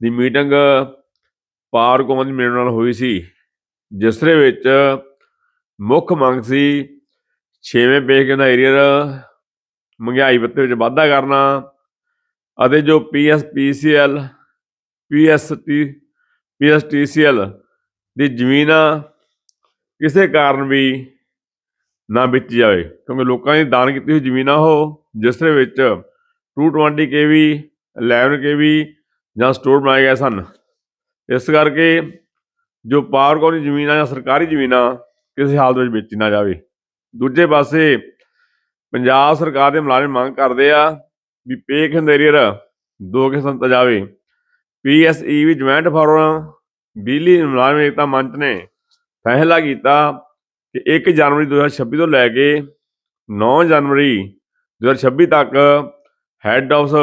ਦੀ meeting power ਕੌਮ ਮੇਰੇ ਨਾਲ ਹੋਈ ਸੀ ਜਿਸ ਦੇ ਵਿੱਚ ਮੁੱਖ ਮੰਗ ਸੀ ਛੇਵੇਂ ਪੇ ਕੇ ਦਾ ਏਰੀਅਰ ਮਹਿੰਗਾਈ ਭੱਤੇ ਵਿੱਚ ਵਾਧਾ ਕਰਨਾ ਅਤੇ ਜੋ ਪੀਐਸਪੀਸੀਐਲ ਪੀਐਸਟੀ, ਪੀਐਸਟੀਸੀਐਲ ਦੀ ਜ਼ਮੀਨਾਂ ਕਿਸੇ ਕਾਰਨ ਵੀ ਨਾ ਵੇਚੀ ਜਾਵੇ, ਕਿਉਂਕਿ ਲੋਕਾਂ ਦੀ ਦਾਨ ਕੀਤੀ ਹੋਈ ਜ਼ਮੀਨਾਂ ਉਹ ਜਿਸ ਦੇ ਵਿੱਚ 220 ਕੇਵੀ 11 ਕੇਵੀ ਜਾਂ ਸਟੋਰ ਬਣਾਏ ਗਏ ਸਨ। ਇਸ ਕਰਕੇ ਜੋ ਪਾਵਰ ਕੌਮ ਦੀ ਜਾਂ ਸਰਕਾਰੀ ਜ਼ਮੀਨਾਂ ਕਿਸੇ ਹਾਲਤ ਵਿੱਚ ਵੇਚੀ ਨਾ ਜਾਵੇ। ਦੂਜੇ ਪਾਸੇ ਪੰਜਾਬ ਸਰਕਾਰ ਦੇ ਮੁਲਾਜ਼ਮ ਮੰਗ ਕਰਦੇ ਆ ਵੀ ਪੇ ਖੰਦੇਰੀਅਰ ਦੋ ਕਿਸਮ ਦਿੱਤਾ ਜਾਵੇ। ਪੀਐਸਈ ਵੀ ਜੁਆਇੰਟ ਫੋਰਮ ਬਿਜਲੀ ਮੁਲਾਜ਼ਮ ਏਕਤਾ ਮੰਚ ਨੇ ਫੈਸਲਾ ਕੀਤਾ ਕਿ 1 ਜਨਵਰੀ 2026 ਤੋਂ ਲੈ ਕੇ 9 ਜਨਵਰੀ 2026 ਤੱਕ ਹੈੱਡ ਆਫਿਸ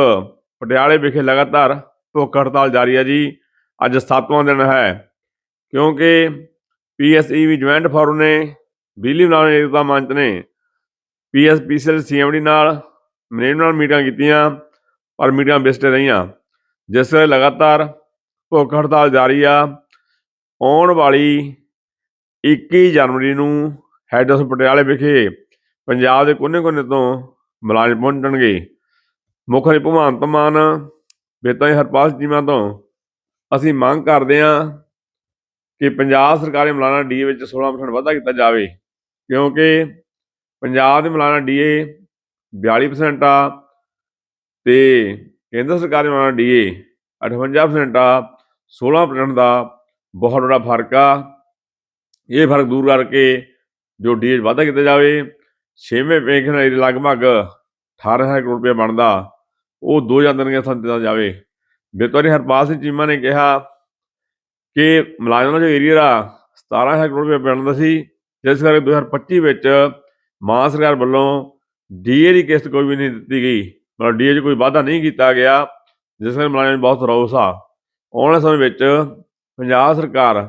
ਪਟਿਆਲੇ ਵਿਖੇ ਲਗਾਤਾਰ ਭੁੱਖ ਹੜਤਾਲ ਜਾਰੀ ਹੈ ਜੀ। ਅੱਜ 7ਵਾਂ ਦਿਨ ਹੈ, ਕਿਉਂਕਿ ਪੀਐਸਈ ਵੀ ਜੁਆਇੰਟ ਫਾਰਮ ਨੇ, ਬਿਜਲੀ ਮੁਲਾਜ਼ਮ ਏਕਤਾ ਮੰਚ ਨੇ। ਪੀਐਸਪੀਸੀਐਲ ਸੀਐਮਡੀ ਨਾਲ ਮੈਨੇਜਮੈਂਟ ਨਾਲ ਮੀਟਿੰਗਾਂ ਕੀਤੀਆਂ, ਪਰ ਮੀਟਿੰਗਾਂ ਬੇਸਟ ਰਹੀਆਂ। ਜਿਸ ਕਰਕੇ ਲਗਾਤਾਰ ਭੁੱਖ ਹੜਤਾਲ ਜਾਰੀ ਆ, ਆਉਣ ਵਾਲੀ 21 ਜਨਵਰੀ ਨੂੰ ਹੈੱਡ ਆਫਿਸ ਪਟਿਆਲੇ ਵਿਖੇ ਪੰਜਾਬ ਦੇ ਕੋਨੇ-ਕੋਨੇ ਤੋਂ ਮੁਲਾਜ਼ਮ ਪਹੁੰਚਣਗੇ। ਮੁੱਖ ਮੰਤਰੀ ਭਗਵੰਤ ਮਾਨ ਬੇਤਾਂ ਹਰਪਾਲ ਚੀਮਾ ਤੋਂ ਅਸੀਂ ਮੰਗ ਕਰਦੇ ਹਾਂ ਕਿ ਪੰਜਾਬ ਸਰਕਾਰੀ ਮੁਲਾਜ਼ਮਾਂ ਡੀ ਵਿੱਚ 16% ਵਾਧਾ ਕੀਤਾ ਜਾਵੇ, ਕਿਉਂਕਿ ਪੰਜਾਬ ਦੇ ਮੁਲਾਜ਼ਮਾਂ ਡੀਏ 42% ਆ ਤੇ ਕੇਂਦਰ ਸਰਕਾਰੀ ਦੇ ਮੁਲਾਜ਼ਮਾਂ ਡੀਏ 58% ਆ 16% ਦਾ ਬਹੁਤ ਵੱਡਾ ਫ਼ਰਕ ਆ। ਇਹ ਫ਼ਰਕ ਦੂਰ ਕਰਕੇ ਜੋ ਡੀਏ ਵਾਧਾ ਕੀਤਾ ਜਾਵੇ, ਛੇਵੇਂ ਪੈਨਸ਼ਨ ਏਰੀਏ ਲਗਭਗ 18000 ਕਰੋੜ ਰੁਪਏ ਬਣਦਾ। ਉਹ ਦੋ ਹਜ਼ਾਰ ਦਿਨ ਸਾਨੂੰ ਦਿੱਤਾ ਜਾਵੇ। ਬੇਤੌਰੀ ਹਰਪਾਲ ਸਿੰਘ ਚੀਮਾ ਨੇ ਕਿਹਾ ਕਿ ਮੁਲਾਜ਼ਮਾਂ ਦਾ ਜੋ ਏਰੀਆ ਆ 17000 ਕਰੋੜ ਰੁਪਏ ਬਣਦਾ ਸੀ, ਜਿਸ ਕਰਕੇ 2025 ਵਿੱਚ ਮਾਨ ਸਰਕਾਰ ਵੱਲੋਂ ਡੀਏ ਦੀ ਕਿਸ਼ਤ ਕੋਈ ਵੀ ਨਹੀਂ ਦਿੱਤੀ ਗਈ। ਮਤਲਬ ਡੀਏ 'ਚ ਕੋਈ ਵਾਧਾ ਨਹੀਂ ਕੀਤਾ ਗਿਆ, ਜਿਸ ਕਰਕੇ ਮੁਲਾਜ਼ਮਾਂ ਨੂੰ ਬਹੁਤ ਰੋਸ ਆ। ਆਉਣ ਵਾਲੇ ਸਮੇਂ ਵਿੱਚ ਪੰਜਾਬ ਸਰਕਾਰ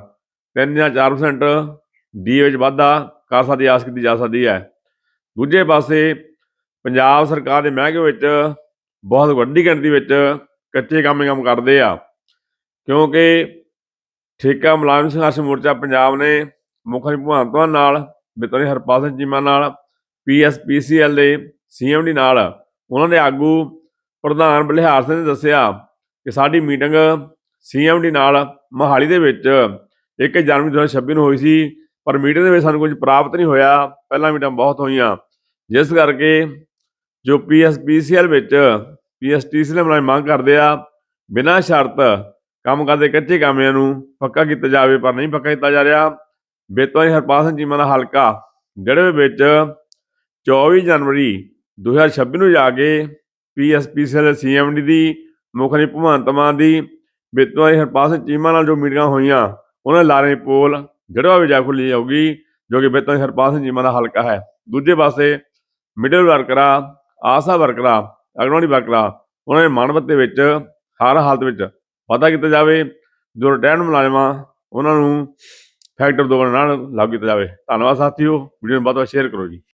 3 ਜਾਂ 4% ਡੀਏ ਵਿੱਚ ਵਾਧਾ ਕਰ ਸਕਦੀ, ਆਸ ਕੀਤੀ ਜਾ ਸਕਦੀ ਹੈ। ਦੂਜੇ ਪਾਸੇ ਪੰਜਾਬ ਸਰਕਾਰ ਦੇ ਮਹਿਕਮੇ ਵਿੱਚ ਬਹੁਤ ਵੱਡੀ ਗਿਣਤੀ ਵਿੱਚ ਕੱਚੇ ਕੰਮ ਕੰਮ ਕਰਦੇ ਆ। ਕਿਉਂਕਿ ਠੇਕਾ ਮੁਲਾਜ਼ਮ ਸੰਘਰਸ਼ ਮੋਰਚਾ ਪੰਜਾਬ ਨੇ ਮੁੱਖ ਮੰਤਰੀ ਭਗਵੰਤ ਮਾਨ ਨਾਲ ਬਿਤਨੀ ਹਰਪਾਲ ਸਿੰਘ ਚੀਮਾ ਨਾਲ ਪੀਐਸਪੀਸੀਐਲ ਦੇ ਸੀਐਮਡੀ ਨਾਲ, ਉਹਨਾਂ ਦੇ ਆਗੂ ਪ੍ਰਧਾਨ ਬਲਿਹਾਰ ਸਿੰਘ ਨੇ ਦੱਸਿਆ ਕਿ ਸਾਡੀ ਮੀਟਿੰਗ ਸੀਐਮਡੀ ਨਾਲ ਮੋਹਾਲੀ ਦੇ ਵਿੱਚ 1 ਜਨਵਰੀ 2026 ਨੂੰ ਹੋਈ ਸੀ, ਪਰ ਮੀਟਿੰਗ ਦੇ ਵਿੱਚ ਸਾਨੂੰ ਕੁਝ ਪ੍ਰਾਪਤ ਨਹੀਂ ਹੋਇਆ। ਪਹਿਲਾਂ ਮੀਟਿੰਗ ਬਹੁਤ ਹੋਈਆਂ। ਜਿਸ ਕਰਕੇ ਜੋ ਪੀਐਸਪੀਸੀਐਲ ਵਿੱਚ ਪੀਐਸਟੀਸੀਐਲ ਮੁਲਾਜ਼ਮ ਮੰਗ ਕਰਦੇ ਆ, ਬਿਨਾਂ ਸ਼ਰਤ ਕੰਮ ਕਰਦੇ ਕੱਚੇ ਕਾਮਿਆਂ ਨੂੰ ਪੱਕਾ ਕੀਤਾ ਜਾਵੇ, ਪਰ ਨਹੀਂ ਪੱਕਾ ਕੀਤਾ ਜਾ ਰਿਹਾ। ਬੇਤਵਾਈ ਹਰਪਾਲ ਸਿੰਘ ਚੀਮਾ ਦਾ ਹਲਕਾ ਜਿਹੜੇ ਵਿੱਚ 24 ਜਨਵਰੀ 2026 ਨੂੰ ਜਾ ਕੇ ਪੀਐਸਪੀਸੀਐਲ ਸੀਐਮਡੀ ਦੀ ਮੁੱਖ ਮੰਤਰੀ ਭਗਵੰਤ ਮਾਨ ਦੀ ਬੇਤਵਾਈ ਹਰਪਾਲ ਸਿੰਘ ਚੀਮਾ ਨਾਲ ਜੋ ਮੀਟਿੰਗਾਂ ਹੋਈਆਂ, ਉਹਨਾਂ ਦੇ ਲਾਰੇ ਪੋਲ ਜੜਵਾ ਵਿੱਚ ਜਾ ਖੁੱਲੀ ਜਾਊਗੀ, ਜੋ ਕਿ ਬੇਤਵਾਈ ਹਰਪਾਲ ਸਿੰਘ ਚੀਮਾ ਦਾ ਹਲਕਾ ਹੈ। ਦੂਜੇ ਪਾਸੇ ਮਿਡਲ ਵਰਕਰਾਂ ਆਸਾ ਵਰਕਰਾਂ ਅਗਨਵਾੜੀ ਵਰਕਰਾਂ ਉਹਨਾਂ ਦੇ ਮਾਨਵਤ ਦੇ ਵਿੱਚ, ਹਰ ਹਾਲਤ ਵਿੱਚ ਵਾਧਾ ਕੀਤਾ ਜਾਵੇ, ਜੋ ਰਿਟਾਇਰਡ ਮੁਲਾਜ਼ਮਾਂ ਉਹਨਾਂ ਨੂੰ ਫੈਕਟਰ ਦੋ ਨਾਲ ਲਾਗੂ ਕੀਤਾ ਜਾਵੇ। ਧੰਨਵਾਦ ਸਾਥੀਓ, ਵੀਡੀਓ ਨੂੰ ਵੱਧ ਤੋਂ ਵੱਧ ਸ਼ੇਅਰ ਕਰੋ ਜੀ।